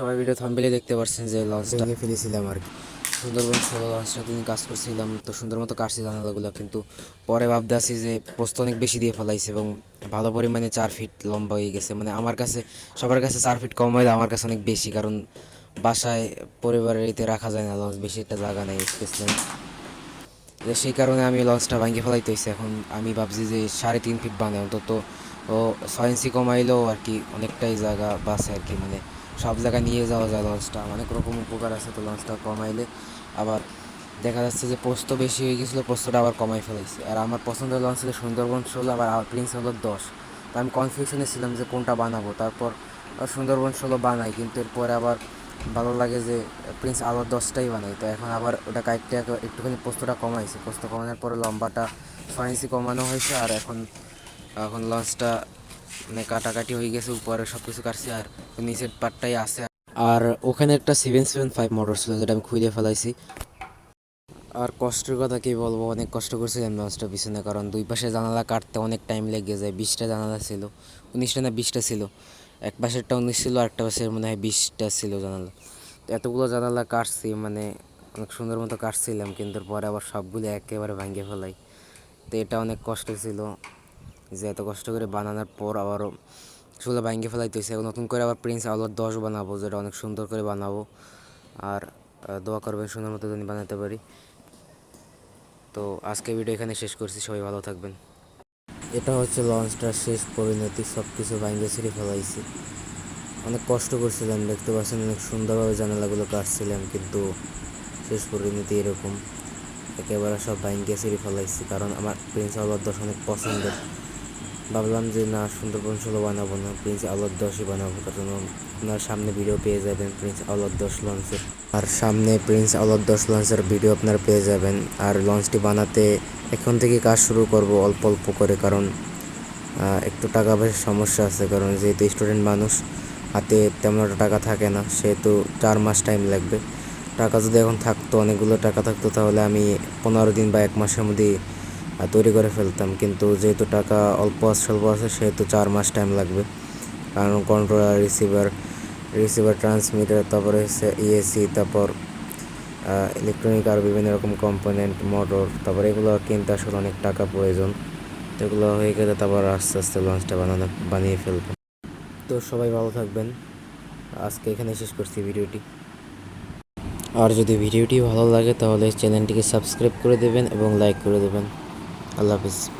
সবাই ভিডিও থাম্বেলে দেখতে পাচ্ছেন যে লঞ্চটা ভেঙে ফেলেছিলাম আর কি। সুন্দরবন ষোলো লঞ্চটা তিনি কাজ করছিলাম তো সুন্দর মতো কাটছি জানালাগুলো কিন্তু পরে ভাবতে আসি যে পোস্ত অনেক বেশি দিয়ে ফেলাইছে এবং ভালো পরিমাণে চার ফিট লম্বা হয়ে গেছে। মানে আমার কাছে সবার কাছে চার ফিট কম হলে আমার কাছে অনেক বেশি কারণ বাসায় পরিবারের এতে রাখা যায় না লঞ্চ বেশি একটা জায়গা নেই স্পেস নেই যে সেই কারণে আমি লঞ্চটা ভাঙিয়ে ফেলাইতে হয়েছে এখন আমি ভাবছি যে সাড়ে তিন ফিট বানাই অন্তত ও ছয় ইঞ্চি কমাইলেও আর কি অনেকটাই জায়গা বাসে আর কি মানে সব জায়গায় নিয়ে যাওয়া যায় লঞ্চটা। অনেক রকম উপকার আছে তো লঞ্চটা কমাইলে। আবার দেখা যাচ্ছে যে পোস্ত বেশি হয়ে গেছিল, পোস্তটা আবার কমাই ফেলাইছে। আর আমার পছন্দের লঞ্চ ছিল সুন্দরবন ষোলো, আবার প্রিন্স হলো দশ। তো আমি কনফিউশনে ছিলাম যে কোনটা বানাবো। তারপর সুন্দরবন ষোলো বানাই, কিন্তু এরপরে আবার ভালো লাগে যে প্রিন্স আবার দশটাই বানাই। তো এখন আবার ওটা কাইটটা একটুখানি পোস্তটা কমাইছে। পোস্ত কমানোর পরে লম্বাটা ছয় ইঞ্চি কমানো হয়েছে, আর এখন এখন লঞ্চটা মানে কাটাকাটি হয়ে গেছে, উপরে সব কিছু কাটছি আর নিচের পার্টটাই আছে। আর ওখানে একটা সেভেন সেভেন ফাইভ মোটর ছিল যেটা আমি খুঁজে ফেলাইছি। আর কষ্টের কথা কি বলব, অনেক কষ্ট করছিলাম লঞ্চটার পিছনে, কারণ দুই পাশে জানালা কাটতে অনেক টাইম লেগে যায়, বিশটা জানালা ছিল, উনিশটা না বিশটা ছিল। এক পাশেরটা উনিশ ছিল আরেকটা পাশের মনে হয় বিশটা ছিল জানালা। তো এতগুলো জানালা কাটছি মানে অনেক সুন্দর মতো কাটছিলাম, কিন্তু পরে আবার সবগুলো একেবারে ভাঙিয়ে ফেলাই। তো এটা অনেক কষ্ট ছিল। যে এত কষ্ট করে বানানোর পর আবারও সেগুলো ভাঙিয়ে ফেলাইতে হয়েছে এখন নতুন করে আবার প্রিন্স আলোর দশ বানাবো, যেটা অনেক সুন্দর করে বানাবো। আর দোয়া করবেন সুন্দর মতো যদি বানাতে পারি। তো আজকে ভিডিও এখানে শেষ করছি, সবাই ভালো থাকবেন। এটা হচ্ছে লঞ্চটার শেষ পরিণতি সব কিছু ভাঙে ছিঁড়ে ফেলাইছি। অনেক কষ্ট করছিলাম, দেখতে পাচ্ছেন অনেক সুন্দরভাবে জানালাগুলো কাটছিলাম, কিন্তু শেষ পরিণতি এরকম। একেবারে সব ভাঙ্গে ছিঁড়ে ফেলাইছি, কারণ আমার প্রিন্স আলোর দশ অনেক পছন্দের। ভাবলাম যে না সুন্দরবন ষোলো বানাবো না প্রিন্স আলোর দশই বানাবো। কারণ আপনার সামনে ভিডিও পেয়ে যাবেন প্রিন্স আলোর দশ লঞ্চের আর সামনে প্রিন্স আলোর দশ লঞ্চের ভিডিও আপনার পেয়ে যাবেন। আর লঞ্চটি বানাতে এখন থেকে কাজ শুরু করব অল্প অল্প করে কারণ একটু টাকা পয়সার সমস্যা আছে। কারণ যেহেতু স্টুডেন্ট মানুষ হাতে তেমন একটা টাকা থাকে না সেহেতু চার মাস টাইম লাগবে। টাকা যদি এখন থাকতো অনেকগুলো টাকা থাকতো তাহলে আমি পনেরো দিন বা এক মাসের মধ্যেই আহ, তৈরি করে ফেলতাম। কিন্তু যেহেতু টাকা অল্প স্বল্প আছে, সেহেতু চার মাস টাইম লাগবে। কারণ কন্ট্রোলার রিসিভার রিসিভার ট্রান্সমিটার তারপরে হচ্ছে ইএসি তারপর ইলেকট্রনিক আর বিভিন্ন রকম কম্পোনেন্ট মোটর তারপর এগুলো কিনতে আসলে অনেক টাকা প্রয়োজন। তো এগুলো হয়ে গেলে তারপর আস্তে আস্তে লঞ্চটা বানানো, বানিয়ে ফেলব তো সবাই ভালো থাকবেন। আজকে এখানে শেষ করছি ভিডিওটি। আর যদি ভিডিওটি ভালো লাগে তাহলে চ্যানেলটিকে সাবস্ক্রাইব করে দেবেন এবং লাইক করে দেবেন। আল্লাহ হাফিজ